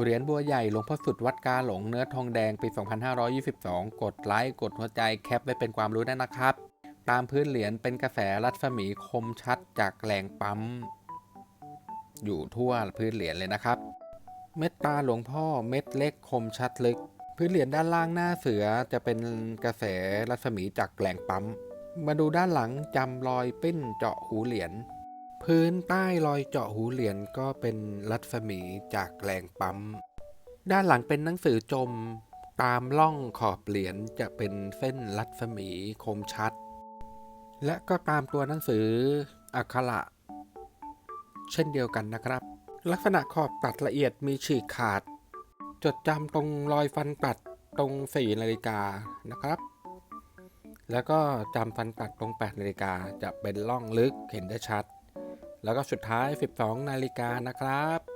เหรียญบัวใหญ่หลวงพ่อสุดวัดกาหลงเนื้อทองแดงปี 2522 กดไลค์ กดหัวใจแคปไว้เป็นความรู้ได้นะครับ ตามพื้นเหรียญเป็นกระแสรัศมีคมชัดจากแหล่งปั๊ม อยู่ทั่วพื้นเหรียญเลยนะครับ เม็ดตาหลวงพ่อเม็ดเล็กคมชัดลึก พื้นเหรียญด้านล่างหน้าเสือจะเป็นกระแสรัศมีจากแหล่งปั๊ม มาดูด้านหลังจำรอยปิ้นเจาะหูเหรียญ พื้นใต้รอยเจาะหูเหรียญก็เป็นรัศมีจากแรงปั๊ม ด้านหลังเป็นหนังสือจม ตามล่องขอบเหรียญจะเป็นเส้นรัศมีคมชัด และก็ตามตัวหนังสืออักขระเช่นเดียวกันนะครับ ลักษณะขอบตัดละเอียดมีฉีกขาด จดจำตรงรอยฟันตัดตรง4นาฬิกานะครับ แล้วก็จำฟันตัดตรง8นาฬิกาจะเป็นล่องลึกเห็นได้ชัด แล้วก็สุดท้าย 12 นาฬิกานะครับ